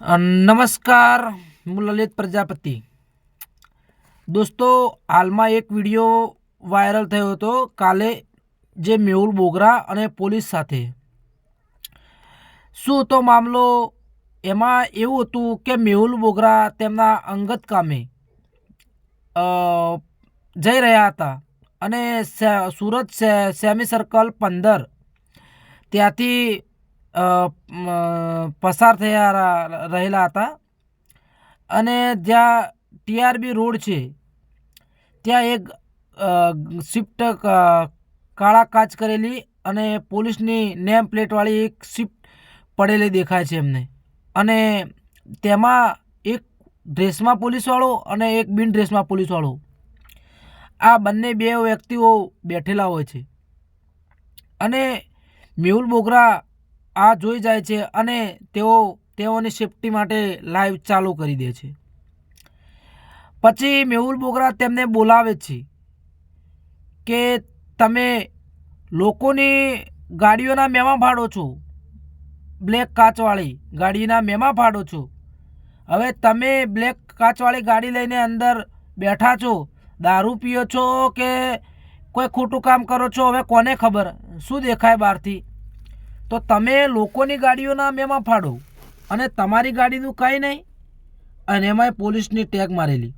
નમસ્કાર, હું લલિત પ્રજાપતિ. દોસ્તો, હાલમાં એક વીડિયો વાયરલ થયો હતો. કાલે જે મેહુલ બોગરા અને પોલીસ સાથે. શું હતો મામલો? એમાં એવું હતું કે મેહુલ બોગરા તેમના અંગત કામે જઈ રહ્યા હતા અને સુરત સેમી સર્કલ પંદર ત્યાંથી પસાર થયા રહેલા હતા. અને જ્યાં ટીઆરબી રોડ છે, ત્યાં એક સ્વિફ્ટ કાળા કાચ કરેલી અને પોલીસની નેમ પ્લેટવાળી એક સ્વિફ્ટ પડેલી દેખાય છે એમને. અને તેમાં એક ડ્રેસમાં પોલીસવાળો અને એક બિન ડ્રેસમાં પોલીસવાળો. આ બંને બે વ્યક્તિઓ બેઠેલા હોય છે. અને મેહુલ બોગરા આ જોઈ જાય છે અને તેઓ તેઓની સેફટી માટે લાઈવ ચાલુ કરી દે છે. પછી મેહુલ બોગરા તેમને બોલાવે છે કે તમે લોકોની ગાડીઓના મેમાં ફાડો છો. બ્લેક કાચવાળી ગાડીના મેમાં ફાડો છો. હવે તમે બ્લેક કાચવાળી ગાડી લઈને અંદર બેઠા છો, દારૂ પીઓ છો કે કોઈ ખોટું કામ કરો છો, હવે કોને ખબર? શું દેખાય બહારથી? તો તમે લોકોની ગાડીઓના મેમાં ફાડો અને તમારી ગાડીનું કંઈ નહીં. અને એમાંય પોલીસની ટેગ મારેલી.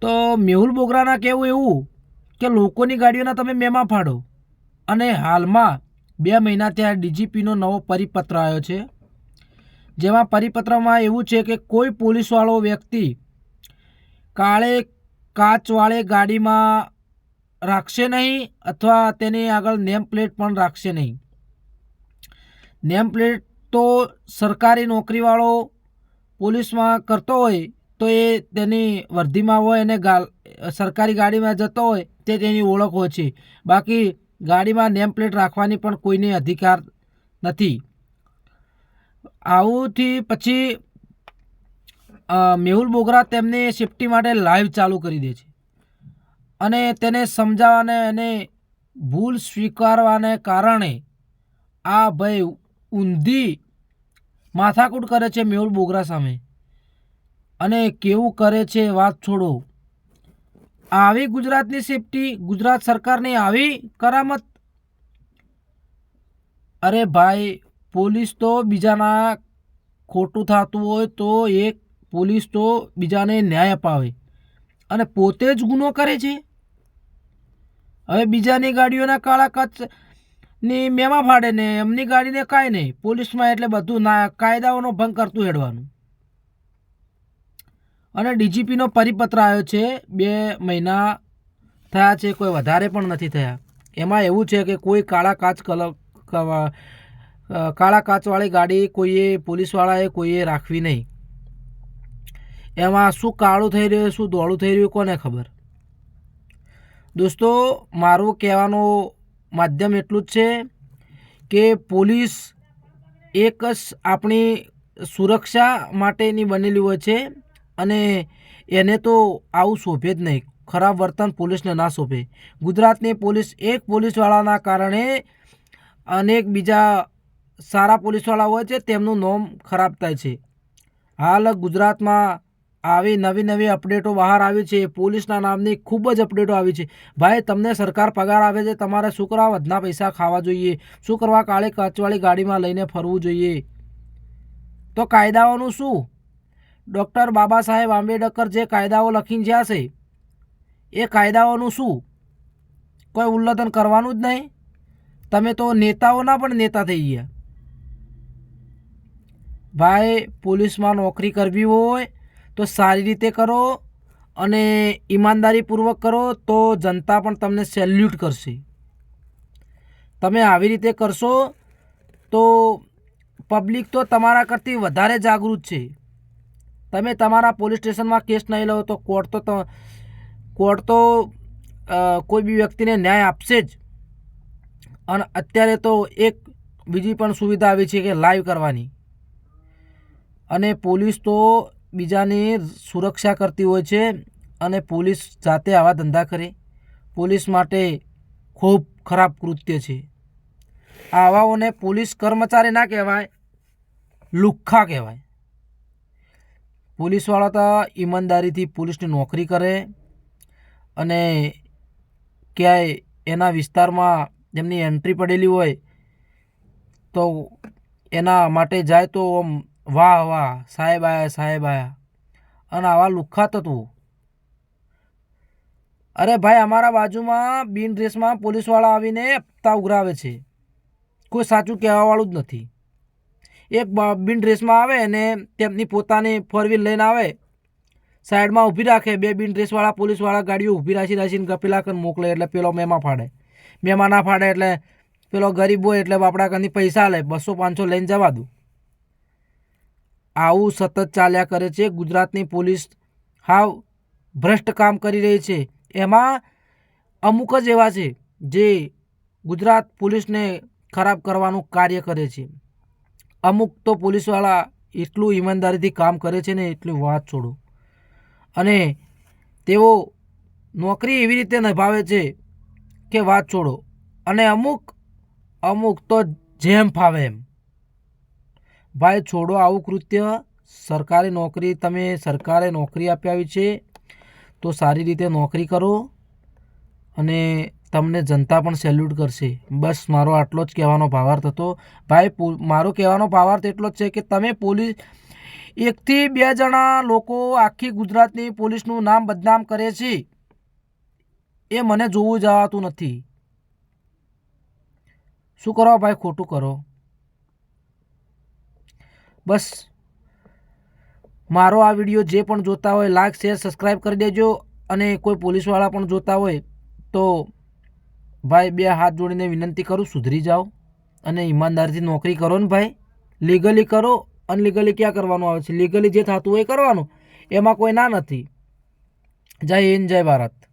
તો મેહુલ બોગરાના કહેવું એવું કે લોકોની ગાડીઓના તમે મેમાં ફાડો? અને હાલમાં બે મહિના ત્યાં ડીજીપીનો નવો પરિપત્ર આવ્યો છે. જેમાં પરિપત્રમાં એવું છે કે કોઈ પોલીસવાળો વ્યક્તિ કાળે કાચવાળે ગાડીમાં રાખશે નહીં અથવા તેની આગળ નેમ પ્લેટ પણ રાખશે નહીં. નેમ પ્લેટ તો સરકારી નોકરીવાળો પોલીસમાં કરતો હોય તો એ તેની વર્ધીમાં હોય અને સરકારી ગાડીમાં જતો હોય તે તેની ઓળખ હોય છે. બાકી ગાડીમાં નેમ પ્લેટ રાખવાની પણ કોઈને અધિકાર નથી. આવુંથી પછી મેહુલ બોગરા તેમને સેફટી માટે લાઈવ ચાલુ કરી દે છે. અને તેને સમજાવવાને અને ભૂલ સ્વીકારવાને કારણે આ ભાઈ ઊંધી માથાકૂટ કરે છે મેહુલ બોગરા સામે. અને કેવું કરે છે વાત છોડો. આવી ગુજરાતની સેફટી ગુજરાત સરકારની આવી કરામત? અરે ભાઈ, પોલીસ તો બીજાના ખોટું થતું હોય તો એક પોલીસ તો બીજાને ન્યાય અપાવે. અને પોતે જ ગુનો કરે છે? હવે બીજાની ગાડીઓના કાળા કચ્છની મેમા ફાડે ને એમની ગાડીને કાંઈ નહીં. પોલીસમાં એટલે બધું ના કાયદાઓનો ભંગ કરતું હેડવાનું. અને ડીજીપીનો પરિપત્ર આવ્યો છે, બે મહિના થયા છે, કોઈ વધારે પણ નથી થયા. એમાં એવું છે કે કોઈ કાળા કાચ કલ કાળા કાચવાળી ગાડી કોઈએ પોલીસવાળાએ કોઈએ રાખવી નહીં. એમાં શું કાળું થઈ રહ્યું, શું દોડું થઈ રહ્યું, કોને ખબર? દોસ્તો, મારું કહેવાનું માધ્યમ એટલું જ છે કે પોલીસ એક જ આપણી સુરક્ષા માટેની બનેલી હોય છે અને એને તો આવું શોભે જ નહીં. ખરાબ વર્તન પોલીસને ના શોભે. ગુજરાતની પોલીસ એક પોલીસવાળાના કારણે અનેક બીજા સારા પોલીસવાળા હોય છે, તેમનું નોમ ખરાબ થાય છે. હાલ ગુજરાતમાં આવી નવી નવી અપડેટો બહાર આવી છે. પોલીસના નામની ખૂબ જ અપડેટો આવી છે. ભાઈ, તમને સરકાર પગાર આવે છે, તમારે શું કરવા વધના પૈસા ખાવા જોઈએ? શું કરવા કાળે કચવાળી ગાડીમાં લઈને ફરવું જોઈએ? તો કાયદાઓનું શું? ડૉક્ટર બાબા સાહેબ આંબેડકર જે કાયદાઓ લખીને જ્યાં છે, એ કાયદાઓનું શું? કોઈ ઉલ્લંઘન કરવાનું જ નહીં. તમે તો નેતાઓના પણ નેતા થઈ ગયા. ભાઈ, પોલીસમાં નોકરી કરવી હોય તો સારી રીતે કરો અને ઈમાનદારીપૂર્વક કરો તો જનતા પણ તમને સેલ્યુટ કરશે. તમે આવી રીતે કરશો તો પબ્લિક તો તમારા કરતી વધારે જાગૃત છે. તમે તમારા પોલીસ સ્ટેશનમાં કેસ નહીં લો તો કોર્ટ તો કોર્ટ તો કોઈ બી વ્યક્તિને ન્યાય આપશે જ. અને અત્યારે તો એક બીજી પણ સુવિધા આવી છે કે લાઈવ કરવાની. અને પોલીસ તો બીજાની સુરક્ષા કરતી હોય છે અને પોલીસ જાતે આવા ધંધા કરે. પોલીસ માટે ખૂબ ખરાબ કૃત્ય છે. આવાઓને પોલીસ કર્મચારી ના કહેવાય, લુખ્ખા કહેવાય. પોલીસવાળા તો ઈમાનદારીથી પોલીસની નોકરી કરે અને ક્યાંય એના વિસ્તારમાં જેમની એન્ટ્રી પડેલી હોય તો એના માટે જાય તો આમ વાહ વાહ, સાહેબ આયા સાહેબ આયા. અને આવા લુખ્ખા તત્વો અરે ભાઈ, અમારા બાજુમાં બિન ડ્રેસમાં પોલીસવાળા આવીને હપ્તા ઉઘરાવે છે. કોઈ સાચું કહેવાવાળું જ નથી. એક બિન ડ્રેસમાં આવે અને તેમની પોતાની ફોર વ્હીલ લઈને આવે, સાઈડમાં ઊભી રાખે, બે બિન ડ્રેસવાળા પોલીસવાળા ગાડીઓ ઊભી રાખી, રાખીને ગપેલા કરીને મોકલે, એટલે પેલો મેમાં ફાડે. મેમાં ના ફાડે એટલે પેલો ગરીબ હોય એટલે બાપડા કંઈ પૈસા લે, બસો પાંચસો લઈને જવા દઉં આવું સતત ચાલ્યા કરે છે. ગુજરાતની પોલીસ હાવ ભ્રષ્ટ કામ કરી રહી છે. એમાં અમુક જ એવા છે જે ગુજરાત પોલીસને ખરાબ કરવાનું કાર્ય કરે છે. અમુક તો પોલીસવાળા એટલું ઈમાનદારીથી કામ કરે છે ને એટલી વાત છોડો. અને તેઓ નોકરી એવી રીતે નિભાવે છે કે વાત છોડો. અને અમુક અમુક તો જેમ ફાવે એમ. ભાઈ છોડો આવું કૃત્ય, સરકારી નોકરી, તમે સરકારે નોકરી આપી આવી છે, તો સારી રીતે નોકરી કરો અને તમને જનતા પણ સેલ્યુટ કરશે. બસ, મારો આટલો જ કહેવાનો ભાવાર્થ હતો. ભાઈ મારો કહેવાનો ભાવાર્થ એટલો જ છે કે તમે પોલીસ, એકથી બે જણા લોકો આખી ગુજરાતની પોલીસનું નામ બદનામ કરે છે, એ મને જોવું જવાતું નથી. શું કરો ભાઈ? ખોટું કરો. બસ. મારો આ વીડિયો જે પણ જોતા હોય લાઈક શેર સબસ્ક્રાઈબ કરી દેજો. અને કોઈ પોલીસવાળા પણ જોતા હોય, તો ભાઈ બે હાથ જોડીને વિનંતી કરું, સુધરી જાઓ. અને ઈમાનદારીથી નોકરી કરો ને ભાઈ. લીગલી કરો અનલીગલી ક્યાં કરવાનું આવે છે? લીગલી જે થતું હોય એ કરવાનું. એમાં કોઈ ના નથી. જય હિન્દ, જય ભારત.